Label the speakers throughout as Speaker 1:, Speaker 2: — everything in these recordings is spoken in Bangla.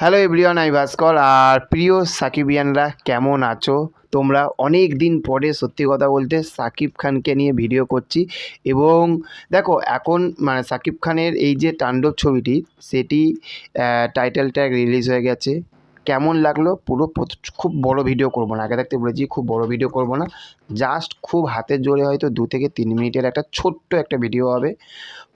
Speaker 1: হ্যালো এভরিওয়ান আমি ভাস্কর আর প্রিয় সাকিবিয়ানরা, কেমন আছো? তোমরা অনেক দিন পরে সত্যি কথা বলতে সাকিব খানকে নিয়ে ভিডিও করছি এবং দেখো, এখন মানে সাকিব খানের এই যে তাণ্ডব ছবিটি, সেটি টাইটেল ট্যাগ রিলিজ হয়ে গেছে। কেমন লাগল? পুরো খুব বড় ভিডিও করব না। আগে থাকতে বলেছি, খুব বড় ভিডিও করব না। জাস্ট খুব হাতের জোরে হয়তো দু থেকে তিন মিনিটের একটা ছোট্ট একটা ভিডিও হবে।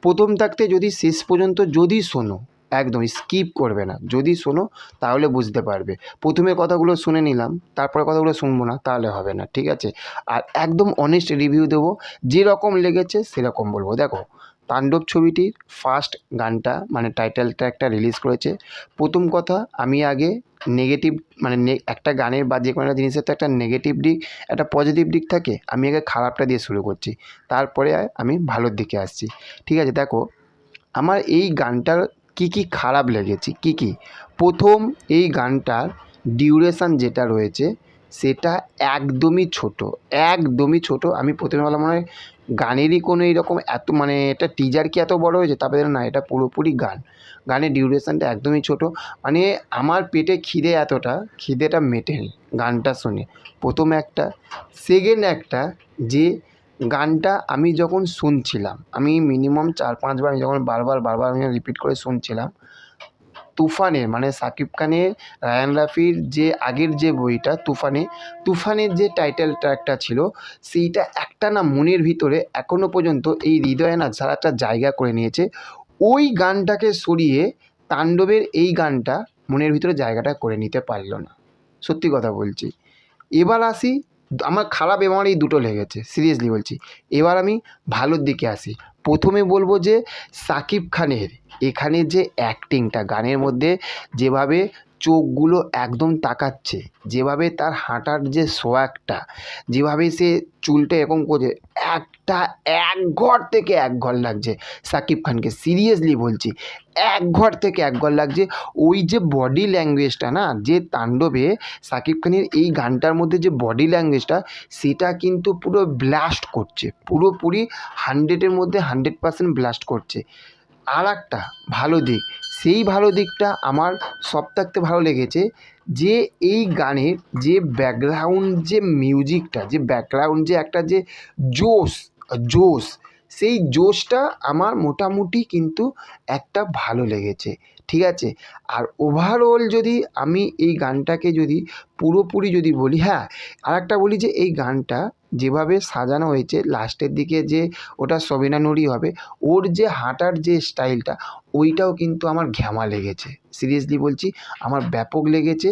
Speaker 1: প্রথম থাকতে যদি শেষ পর্যন্ত যদি শোনো একদম স্কিপ করবে না। যদি শোনো, তাহলে বুঝতে পারবে। প্রথমে কথাগুলো শুনে নিলাম, তারপরে কথাগুলো শুনব না, তাহলে হবে না, ঠিক আছে? আর একদম অনেস্ট রিভিউ দেবো, যেরকম লেগেছে সেরকম বলব। দেখো, তাণ্ডব ছবিটির ফার্স্ট গানটা মানে টাইটেল ট্র্যাকটা রিলিজ করেছে। প্রথম কথা, আমি আগে নেগেটিভ মানে একটা গানের বা যে কোনো একটা জিনিসের তো একটা নেগেটিভ দিক, একটা পজিটিভ দিক থাকে, আমি আগে খারাপটা দিয়ে শুরু করছি। তারপরে আমি ভালোর দিকে আসছি। ঠিক আছে, দেখো, আমার এই গানটার কী কী খারাপ লেগেছে? কী কী? প্রথম, এই গানটার ডিউরেশান যেটা রয়েছে, সেটা একদমই ছোট একদমই ছোট। আমি প্রথমে ভাবলাম মনে হয় গানেরই কোনো এরকম এত মানে এটা টিজার কি এত বড় হয়েছে? তারপরে না, এটা পুরোপুরি গান। গানের ডিউরেশানটা একদমই ছোট। মানে আমার পেটে খিদে এতটা, খিদেটা মেটেনি গানটা শুনে। প্রথম একটা। সেকেন্ড একটা যে গানটা আমি যখন শুনছিলাম, আমি মিনিমাম চার পাঁচবার আমি যখন বারবার বারবার আমি রিপিট করে শুনছিলাম তুফানের মানে সাকিব খানের, রায়ান রাফির যে আগের যে বইটা তুফানে, তুফানের যে টাইটেল ট্র্যাকটা ছিল, সেইটা একটা না মনের ভিতরে এখনও পর্যন্ত এই হৃদয়ে না সারাটা জায়গা করে নিয়েছে। ওই গানটাকে সরিয়ে তাণ্ডবের এই গানটা মনের ভিতরে জায়গাটা করে নিতে পারল না। সত্যি কথা বলছি। এবার আসি আমার খারাপ এবং এই দুটো লেগেছে সিরিয়াসলি বলছি। এবার আমি ভালোর দিকে আসি। প্রথমে বলব যে সাকিব খানের, এখানে যে অ্যাক্টিংটা গানের মধ্যে যেভাবে চোখগুলো একদম তাকাচ্ছে। যেভাবে তার হাঁটার যে সোয়াগটা যেভাবে সে চুলটা এরকম করছে, একটা এক ঘর থেকে এক ঘর লাগছে। সাকিব খানকে সিরিয়াসলি বলছি, এক ঘর থেকে এক ঘর লাগছে। ওই যে বডি ল্যাঙ্গুয়েজটা না, যে তাণ্ডবে সাকিব খানের এই গানটার মধ্যে যে বডি ল্যাঙ্গুয়েজটা, সেটা কিন্তু পুরো ব্লাস্ট করছে। পুরোপুরি হান্ড্রেডের মধ্যে হান্ড্রেড পার্সেন্ট ব্লাস্ট করছে। আর একটা ভালো দিক সেই ভালো দিকটা আমার সব থাকতে ভালো লেগেছে যে এই গানের যে ব্যাকগ্রাউন্ড যে মিউজিকটা যে ব্যাকগ্রাউন্ড যে একটা যে জোশ জোশ, সেই জোশটা আমার মোটামুটি কিন্তু একটা ভালো লেগেছে। ঠিক আছে? আর ওভারঅল যদি আমি এই গানটাকে যদি পুরোপুরি যদি বলি হ্যাঁ আর একটা বলি যে এই গানটা যেভাবে সাজানো হয়েছে, লাস্টের দিকে যে ওটা সবিনা নুরি হবে, ওর যে হাঁটার যে স্টাইলটা, ওইটাও কিন্তু আমার ঘ্যামা লেগেছে। সিরিয়াসলি বলছি, আমার ব্যাপক লেগেছে।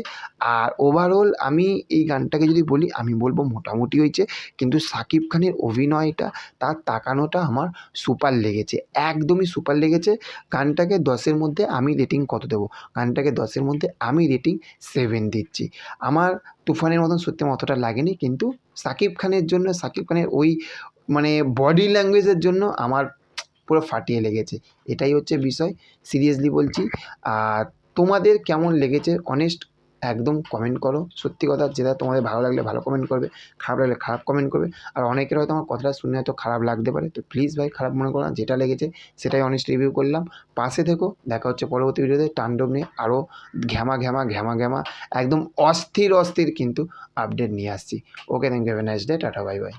Speaker 1: আর ওভারঅল আমি এই গানটাকে যদি বলি, আমি বলব মোটামুটি হয়েছে, কিন্তু সাকিব খানের অভিনয়টা, তার তাকানোটা আমার সুপার লেগেছে, একদমই সুপার লেগেছে। গানটাকে দশের মধ্যে আমি রেটিং কত দেবো? গানটাকে দশের মধ্যে আমি রেটিং সেভেন দিচ্ছি। আমার তুফানের মতন সত্যি অতটা লাগেনি, কিন্তু সাকিব খানের জন্য, সাকিব খানের ওই মানে বডি ল্যাঙ্গুয়েজের জন্য আমার পুরো ফাটিয়ে লেগেছে। এটাই হচ্ছে বিষয়। সিরিয়াসলি বলছি, আর তোমাদের কেমন লেগেছে? অনেস্ট একদম কমেন্ট করো। সত্যি কথা, যেটা তোমাদের ভালো লাগলে ভালো কমেন্ট করবে, খারাপ লাগলে খারাপ কমেন্ট করবে। আর অনেকের হয়তো আমার কথাটা শুনে হয়তো খারাপ লাগতে পারে। তো প্লিজ ভাই, খারাপ মনে করো না, যেটা লেগেছে সেটাই অনেস্ট রিভিউ করলাম। পাশে থেকো, দেখা হচ্ছে পরবর্তী ভিডিওতে টান্ডব নিয়ে আরও ঘ্যামা ঘ্যামা ঘ্যামা ঘ্যামা একদম অস্থির অস্থির কিন্তু আপডেট নিয়ে আসছি। Okay thank you have nice day tata bye bye